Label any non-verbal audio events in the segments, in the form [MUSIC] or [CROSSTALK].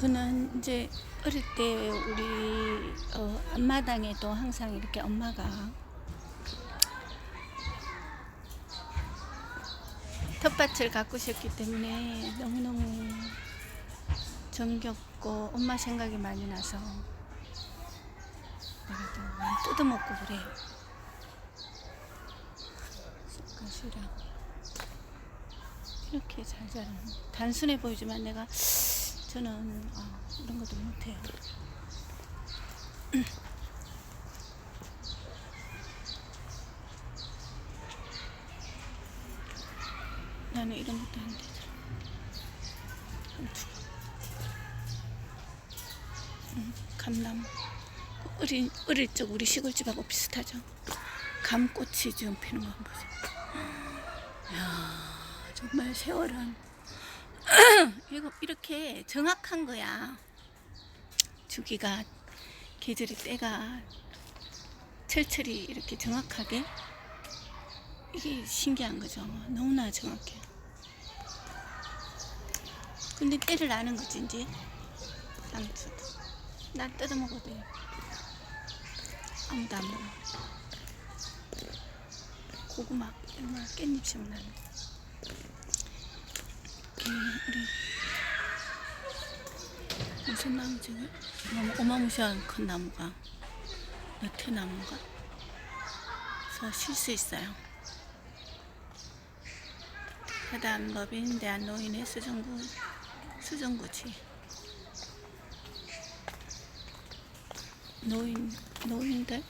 그는 이제 어릴 때 우리 어, 앞마당에도 항상 이렇게 엄마가 텃밭을 가꾸셨기 때문에 너무너무 정겹고 엄마 생각이 많이 나서 그래도 뜯어먹고 그래요. 쑥갓이랑 이렇게 잘 자라는 단순해 보이지만 내가 저는 아, 이런 것도 못해요. [CLEARS THROAT] 나는 이런 것도 안 되죠. 음, 감나무. 어린 어릴 적 우리 시골집하고 비슷하죠. 감꽃이 지금 피는 거 한번 보세요. 이야, 정말 세월은 [CLEARS THROAT] 이거 이렇게 정확한 거야. 주기가 계절이 때가 철철이 이렇게 정확하게 이게 신기한 거죠. 너무나 정확해. 근데 때를 아는 거지 이제 아무튼 난 뜯어 먹어도 돼. 아무도 안 먹어. 고구마 깻잎 이렇게 우리 무슨 나무지? 어마- 어마무시한 큰 나무가 너트나무가 그래서 쉴 수 있어요. 해당 법인 대한노인의 수정구 수정구지 노인 노인들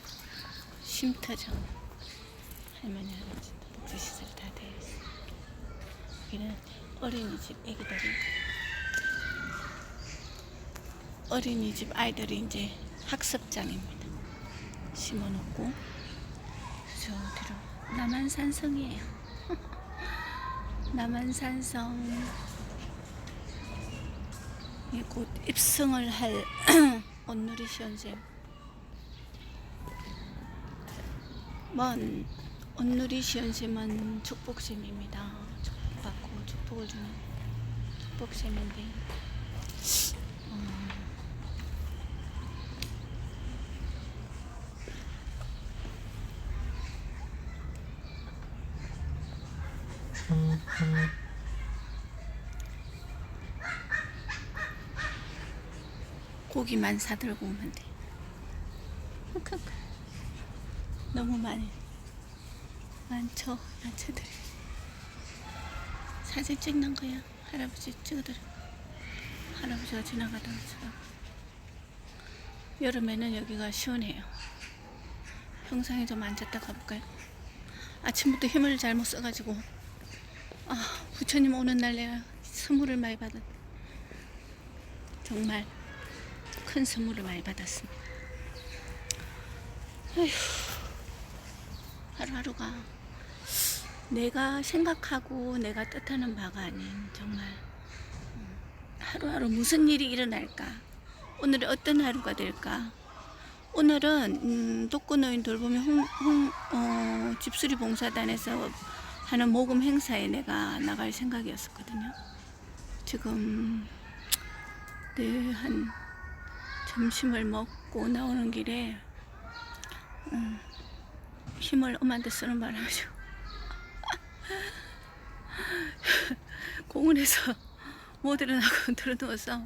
쉼터죠. 할머니 할아버지 복지 시설 다 되어 있어. 여기는 어린이집 애기들이 어린이집 아이들이 이제 학습장입니다. 심어놓고 저 뒤로 남한산성이에요. [LAUGHS] 남한산성 예, 곧 입성을 할 [CLEARS THROAT] 온누리 시원생 먼 온누리 시원생은 축복샘입니다. 축복받고 축복을 주는 축복샘인데. 어, 고기만 사들고 오면 돼. 너무 많이. 많죠? 야채들이. 사진 찍는 거야. 할아버지 찍어드려. 할아버지가 지나가다가 참. 여름에는 여기가 시원해요. 평상에 좀 앉았다 가볼까요? 아침부터 힘을 잘못 써가지고 아 부처님 오는 날 내가 선물을 많이 받았. 정말 큰 선물을 많이 받았습니다. 에휴, 하루하루가 내가 생각하고 내가 뜻하는 바가 아닌 정말 음, 하루하루 무슨 일이 일어날까? 오늘이 어떤 하루가 될까? 오늘은 음, 독거노인 돌보미 홍, 홍, 어, 집수리 봉사단에서 하는 모금 행사에 내가 나갈 생각이었었거든요. 지금 네, 한 점심을 먹고 나오는 길에 음, 힘을 엄한테 쓰는 바람에 공원에서 [LAUGHS] 못 일어나고 [LAUGHS] 들어누워서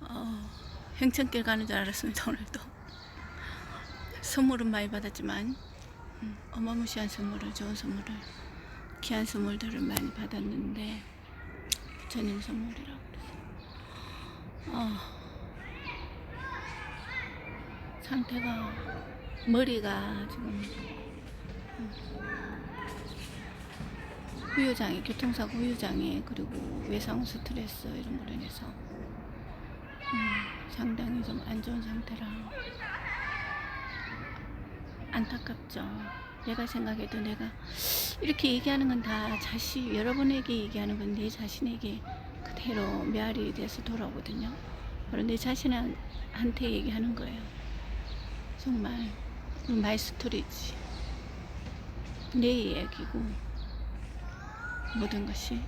어, 행천길 가는 줄 알았습니다 오늘도. 선물은 많이 받았지만 음, 어마무시한 선물을 좋은 선물을 귀한 선물들을 많이 받았는데 부처님 선물이라고 그래서. 어, 상태가 머리가 지금 후유장애 교통사고 후유장애 그리고 외상 스트레스 이런 걸로 인해서 음, 상당히 좀 안 좋은 상태라 안타깝죠. 내가 생각해도 내가 이렇게 얘기하는 건 다 자신 여러분에게 얘기하는 건 내 자신에게 그대로 메아리 돼서 돌아오거든요. 바로 내 자신한테 얘기하는 거예요. 정말 마이 스토리지. 내 이야기고 모든 것이